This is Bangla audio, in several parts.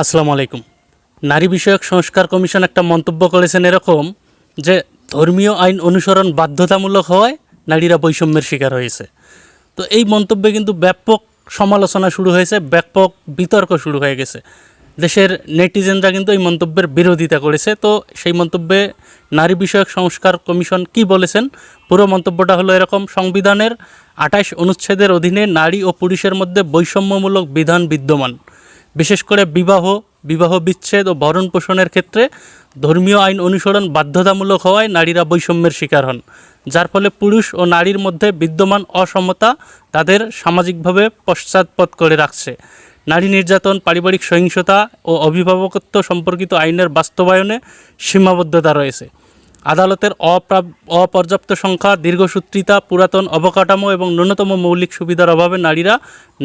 আসসালামু আলাইকুম। নারী বিষয়ক সংস্কার কমিশন একটা মন্তব্য করেছেন এরকম যে ধর্মীয় আইন অনুসরণ বাধ্যতামূলক হওয়ায় নারীরা বৈষম্যের শিকার হয়েছে। তো এই মন্তব্যে কিন্তু ব্যাপক সমালোচনা শুরু হয়েছে, ব্যাপক বিতর্ক শুরু হয়ে গেছে। দেশের নেটিজেনরা কিন্তু এই মন্তব্যের বিরোধিতা করেছে। তো সেই মন্তব্যে নারী বিষয়ক সংস্কার কমিশন কি বলেছেন? পুরো মন্তব্যটা হলো এরকম, সংবিধানের আঠাশ অনুচ্ছেদের অধীনে নারী ও পুরুষের মধ্যে বৈষম্যমূলক বিধান বিদ্যমান। বিশেষ করে বিবাহ বিবাহ বিচ্ছেদ ও ভরণ পোষণের ক্ষেত্রে ধর্মীয় আইন অনুসরণ বাধ্যতামূলক হওয়ায় নারীরা বৈষম্যের শিকার হন, যার ফলে পুরুষ ও নারীর মধ্যে বিদ্যমান অসমতা তাদের সামাজিকভাবে পশ্চাৎপদ করে রাখছে। নারী নির্যাতন, পারিবারিক সহিংসতা ও অভিভাবকত্ব সম্পর্কিত আইনের বাস্তবায়নে সীমাবদ্ধতা রয়েছে। আদালতের অপর্যাপ্ত সংখ্যা, দীর্ঘসূত্রিতা, পুরাতন অবকাঠামো এবং ন্যূনতম মৌলিক সুবিধার অভাবে নারীরা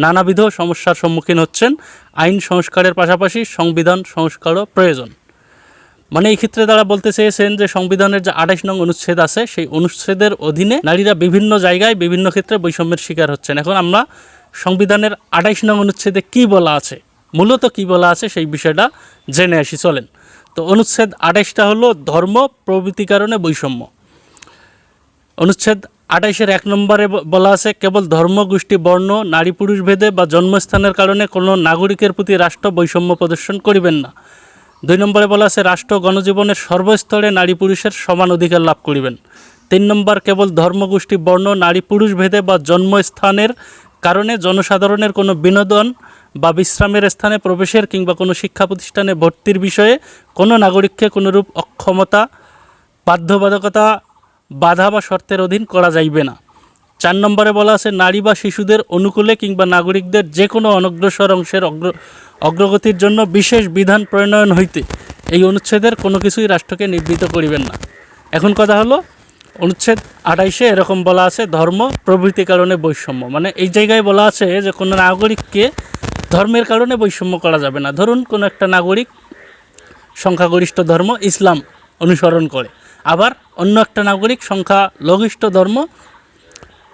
নানাবিধ সমস্যার সম্মুখীন হচ্ছেন। আইন সংস্কারের পাশাপাশি সংবিধান সংস্কারও প্রয়োজন। মানে এই ক্ষেত্রে তারা বলতে চেয়েছেন যে সংবিধানের যে আঠাশ নং অনুচ্ছেদ আছে, সেই অনুচ্ছেদের অধীনে নারীরা বিভিন্ন জায়গায় বিভিন্ন ক্ষেত্রে বৈষম্যের শিকার হচ্ছেন। এখন আমরা সংবিধানের আঠাইশ নং অনুচ্ছেদে কী বলা আছে, মূলত কী বলা আছে সেই বিষয়টা জেনে আসি। চলেন। তো অনুচ্ছেদ আঠাইশটা হলো ধর্ম, প্রভৃতি কারণে বৈষম্য। অনুচ্ছেদ আঠাইশের এক নম্বরে বলা আছে, কেবল ধর্ম, গোষ্ঠী, বর্ণ, নারী, পুরুষ ভেদে বা জন্মস্থানের কারণে কোনো নাগরিকের প্রতি রাষ্ট্র বৈষম্য প্রদর্শন করিবেন না। দুই নম্বরে বলা আছে, রাষ্ট্র গণজীবনের সর্বস্তরে নারী পুরুষের সমান অধিকার লাভ করিবেন। তিন নম্বর, কেবল ধর্মগোষ্ঠী বর্ণ, নারী, পুরুষ ভেদে বা জন্মস্থানের কারণে জনসাধারণের কোনো বিনোদন বা বিশ্রামের স্থানে প্রবেশের কিংবা কোনো শিক্ষা প্রতিষ্ঠানে ভর্তির বিষয়ে কোনো নাগরিককে কোনোরূপ অক্ষমতা, বাধ্যবাধকতা, বাধা বা শর্তের অধীন করা যাইবে না। চার নম্বরে বলা আছে, নারী বা শিশুদের অনুকূলে কিংবা নাগরিকদের যে কোনো অনগ্রসর অংশের অগ্র, অগ্রগতির জন্য বিশেষ বিধান প্রণয়ন হইতে এই অনুচ্ছেদের কোনো কিছুই রাষ্ট্রকে নিবৃত করিবেন না। এখন কথা হলো, অনুচ্ছেদ আঠাইশে এরকম বলা আছে, ধর্ম প্রভৃতি কারণে বৈষম্য। মানে এই জায়গায় বলা আছে যে কোনো নাগরিককে ধর্মের কারণে বৈষম্য করা যাবে না। ধরুন, কোনো একটা নাগরিক সংখ্যাগরিষ্ঠ ধর্ম ইসলাম অনুসরণ করে। আবার অন্য একটা নাগরিক সংখ্যা লঘিষ্ঠ ধর্ম,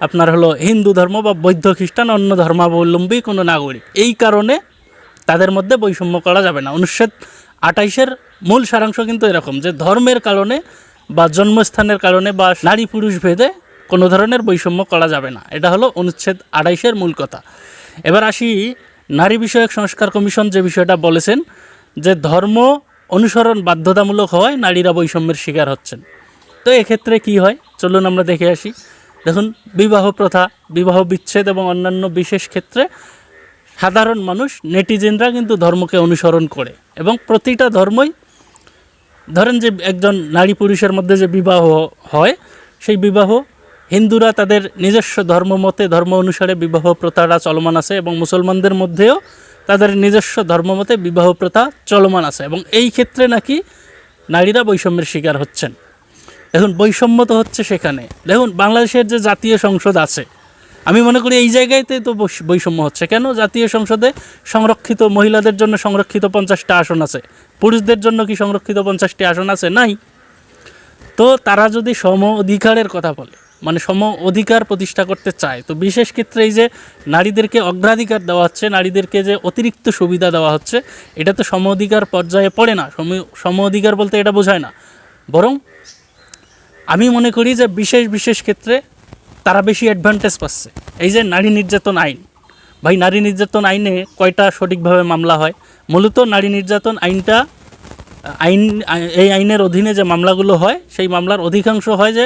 আপনার হলো হিন্দু ধর্ম বা বৌদ্ধ খ্রিস্টান, অন্য ধর্মাবলম্বী কোনো নাগরিক। এই কারণে তাদের মধ্যে বৈষম্য করা যাবে না। অনুচ্ছেদ আঠাইশের মূল সারাংশ কিন্তু এরকম যে ধর্মের কারণে বা জন্মস্থানের কারণে বা নারী পুরুষ ভেদে কোনো ধরনের বৈষম্য করা যাবে না। এটা হলো অনুচ্ছেদ আঠাইশের মূল কথা। এবার আসি নারী বিষয়ক সংস্কার কমিশন যে বিষয়টা বলেছেন যে ধর্ম অনুসরণ বাধ্যতামূলক হওয়ায় নারীরা বৈষম্যের শিকার হচ্ছেন। তো এক্ষেত্রে কি হয়? চলুন আমরা দেখে আসি। দেখুন, বিবাহ প্রথা, বিবাহ বিচ্ছেদ এবং অন্যান্য বিশেষ ক্ষেত্রে সাধারণ মানুষ, নেটিজেনরা কিন্তু ধর্মকে অনুসরণ করে এবং প্রতিটা ধর্মই ধরেন যে একজন নারী পুরুষের মধ্যে যে বিবাহ হয়, সেই বিবাহ হিন্দুরা তাদের নিজস্ব ধর্ম মতে, ধর্ম অনুসারে বিবাহ প্রথাটা চলমান আছে এবং মুসলমানদের মধ্যেও তাদের নিজস্ব ধর্ম মতে বিবাহ প্রথা চলমান আছে এবং এই ক্ষেত্রে নাকি নারীরা বৈষম্যের শিকার হচ্ছেন। দেখুন, বৈষম্য তো হচ্ছে সেখানে। দেখুন, বাংলাদেশের যে জাতীয় সংসদ আছে, আমি মনে করি এই জায়গাতে তো বৈষ- বৈষম্য হচ্ছে। কেন? জাতীয় সংসদে সংরক্ষিত মহিলাদের জন্য সংরক্ষিত পঞ্চাশটা আসন আছে। পুরুষদের জন্য কি সংরক্ষিত পঞ্চাশটি আসন আছে? নাই। তো তারা যদি সম অধিকারের কথা বলে মানে সম অধিকার প্রতিষ্ঠা করতে চায়। তো বিশেষ ক্ষেত্রে এই যে নারীদেরকে অগ্রাধিকার দেওয়া হচ্ছে, নারীদেরকে যে অতিরিক্ত সুবিধা দেওয়া হচ্ছে, এটা তো সম অধিকার পর্যায়ে পড়ে না। সম সম অধিকার বলতে এটা বোঝায় না। বরং আমি মনে করি যে বিশেষ বিশেষ ক্ষেত্রে তারা বেশি অ্যাডভান্টেজ পাচ্ছে। এই যে নারী নির্যাতন আইন। ভাই, নারী নির্যাতন আইনে কয়টা সঠিকভাবে মামলা হয়? মূলত নারী নির্যাতন আইনটা, আইন এই আইনের অধীনে যে মামলাগুলো হয়, সেই মামলার অধিকাংশ হয় যে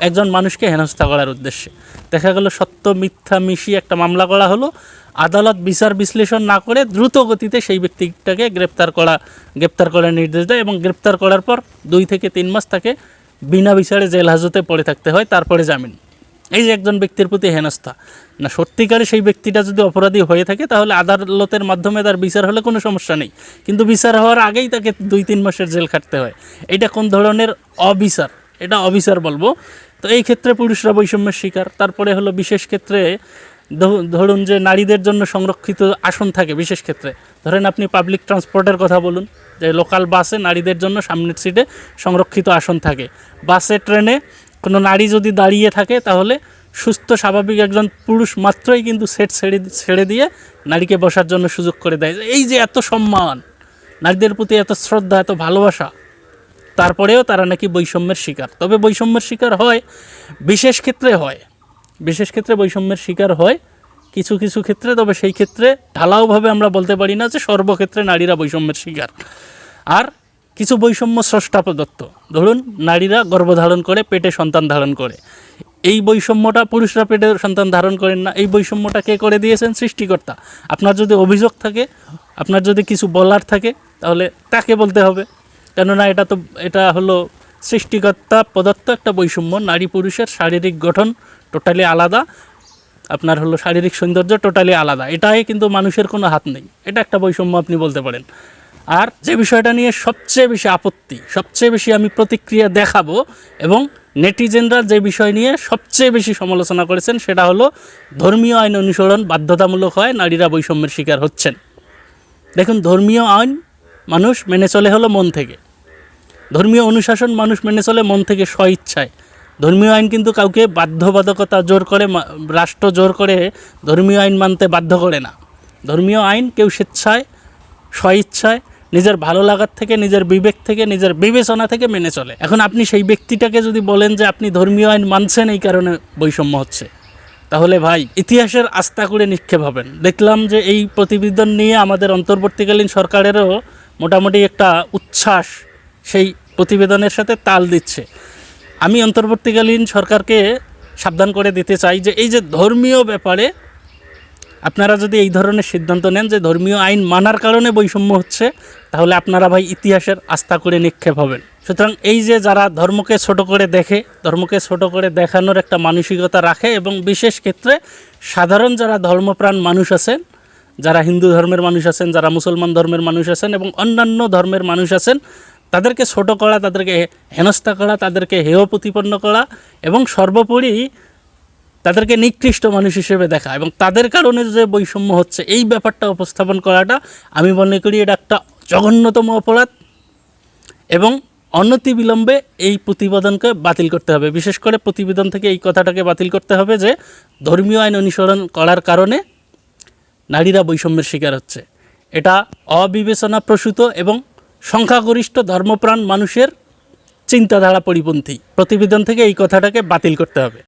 একজন মানুষকে হেনস্থা করার উদ্দেশ্যে। দেখা গেল সত্য মিথ্যা মিশিয়ে একটা মামলা করা হলো। আদালত বিচার বিশ্লেষণ না করে দ্রুত গতিতে সেই ব্যক্তিটাকে গ্রেপ্তার করা, গ্রেপ্তার করার নির্দেশ দেয় এবং গ্রেপ্তার করার পর দুই থেকে তিন মাস তাকে বিনা বিচারে জেল হাজতে পড়ে থাকতে হয়, তারপরে জামিন। এই যে একজন ব্যক্তির প্রতি হেনস্থা। না, সত্যিকারে সেই ব্যক্তিটা যদি অপরাধী হয়ে থাকে, তাহলে আদালতের মাধ্যমে তার বিচার হলে কোনো সমস্যা নেই। কিন্তু বিচার হওয়ার আগেই তাকে দুই তিন মাসের জেল খাটতে হয়। এটা কোন ধরনের অবিচার? এটা অবিচার বলব। তো এই ক্ষেত্রে পুরুষরা বৈষম্যের শিকার। তারপরে হলো বিশেষ ক্ষেত্রে ধরুন যে নারীদের জন্য সংরক্ষিত আসন থাকে বিশেষ ক্ষেত্রে। ধরেন আপনি পাবলিক ট্রান্সপোর্টের কথা বলুন, যে লোকাল বাসে নারীদের জন্য সামনের সিটে সংরক্ষিত আসন থাকে। বাসে ট্রেনে কোনো নারী যদি দাঁড়িয়ে থাকে তাহলে সুস্থ, স্বাভাবিক একজন পুরুষ মাত্রই কিন্তু সেট ছেড়ে ছেড়ে দিয়ে নারীকে বসার জন্য সুযোগ করে দেয়। এই যে এত সম্মান, নারীদের প্রতি এত শ্রদ্ধা, এত ভালোবাসা তারপরেও তারা নাকি বৈষম্যের শিকার। তবে বৈষম্যের শিকার হয়, বিশেষ ক্ষেত্রে হয়, বিশেষ ক্ষেত্রে বৈষম্যের শিকার হয় কিছু কিছু ক্ষেত্রে। তবে সেই ক্ষেত্রে ঢালাওভাবে আমরা বলতে পারি না যে সর্বক্ষেত্রে নারীরা বৈষম্যের শিকার। আর কিছু বৈষম্য স্রষ্টা প্রদত্ত। ধরুন, নারীরা গর্ভধারণ করে, পেটে সন্তান ধারণ করে। এই বৈষম্যটা পুরুষরা পেটে সন্তান ধারণ করেন না। এই বৈষম্যটা কে করে দিয়েছেন? সৃষ্টিকর্তা। আপনার যদি অভিযোগ থাকে, আপনার যদি কিছু বলার থাকে, তাহলে তাকে বলতে হবে। কেননা এটা তো, এটা হলো সৃষ্টিকর্তা প্রদত্ত একটা বৈষম্য। নারী পুরুষের শারীরিক গঠন টোটালি আলাদা, আপনার হলো শারীরিক সৌন্দর্য টোটালি আলাদা। এটাই কিন্তু মানুষের কোনো হাত নেই। এটা একটা বৈষম্য আপনি বলতে পারেন। আর যে বিষয়টা নিয়ে সবচেয়ে বেশি আপত্তি, সবচেয়ে বেশি আমি প্রতিক্রিয়া দেখাবো এবং নেটিজেনরা যে বিষয় নিয়ে সবচেয়ে বেশি সমালোচনা করেছেন সেটা হলো ধর্মীয় আইন অনুসরণ বাধ্যতামূলক হয়, নারীরা বৈষম্যের শিকার হচ্ছেন। দেখুন, ধর্মীয় আইন মানুষ মেনে চলে হলো মন থেকে। ধর্মীয় অনুশাসন মানুষ মেনে চলে মন থেকে স্ব ইচ্ছায় ধর্মীয় আইন কিন্তু কাউকে বাধ্যবাধকতা জোর করে রাষ্ট্র জোর করে ধর্মীয় আইন মানতে বাধ্য করে না। ধর্মীয় আইন কেউ স্বেচ্ছায় স্ব ইচ্ছায় নিজের ভালো লাগার থেকে, নিজের বিবেক থেকে, নিজের বিবেচনা থেকে মেনে চলে। এখন আপনি সেই ব্যক্তিটাকে যদি বলেন যে আপনি ধর্মীয় আইন মানছেন, এই কারণে বৈষম্য হচ্ছে। তাহলে ভাই, ইতিহাসের আস্থা করে নিক্ষেপ হবেন। দেখলাম যে এই প্রতিবেদন নিয়ে আমাদের অন্তর্বর্তীকালীন সরকারেরও মোটামুটি একটা উচ্ছ্বাস সেই প্রতিবেদনের সাথে তাল দিচ্ছে। আমি অন্তর্বর্তীকালীন সরকারকে সাবধান করে দিতে চাই যে এই যে ধর্মীয় ব্যাপারে আপনারা যদি এই ধরনের সিদ্ধান্ত নেন যে ধর্মীয় আইন মানার কারণে বৈষম্য হচ্ছে, তাহলে আপনারা ভাই ইতিহাসের আস্থা করে নিক্ষেপ হবেন। সুতরাং এই যে যারা ধর্মকে ছোট করে দেখে, ধর্মকে ছোট করে দেখানোর একটা মানসিকতা রাখে এবং বিশেষ ক্ষেত্রে সাধারণ যারা ধর্মপ্রাণ মানুষ আছেন, যারা হিন্দু ধর্মের মানুষ আছেন, যারা মুসলমান ধর্মের মানুষ আছেন এবং অন্যান্য ধর্মের মানুষ আছেন, তাদেরকে ছোট করা, তাদেরকে হেনস্থা করা, তাদেরকে হেয় প্রতিপন্ন করা এবং সর্বোপরি তাদেরকে নিকৃষ্ট মানুষ হিসেবে দেখা এবং তাদের কারণে যে বৈষম্য হচ্ছে, এই ব্যাপারটা উপস্থাপন করাটা আমি মনে করি এটা একটা জঘন্যতম অপরাধ এবং অনতিবিলম্বে এই প্রতিবেদনকে বাতিল করতে হবে। বিশেষ করে প্রতিবেদন থেকে এই কথাটাকে বাতিল করতে হবে যে, ধর্মীয় আইন অনুসরণ করার কারণে নারীরা বৈষম্যের শিকার হচ্ছে। এটা অবিবেচনা প্রসূত এবং সংখ্যাগরিষ্ঠ ধর্মপ্রাণ মানুষের চিন্তাধারা পরিপন্থী। প্রতিবেদন থেকে এই কথাটাকে বাতিল করতে হবে।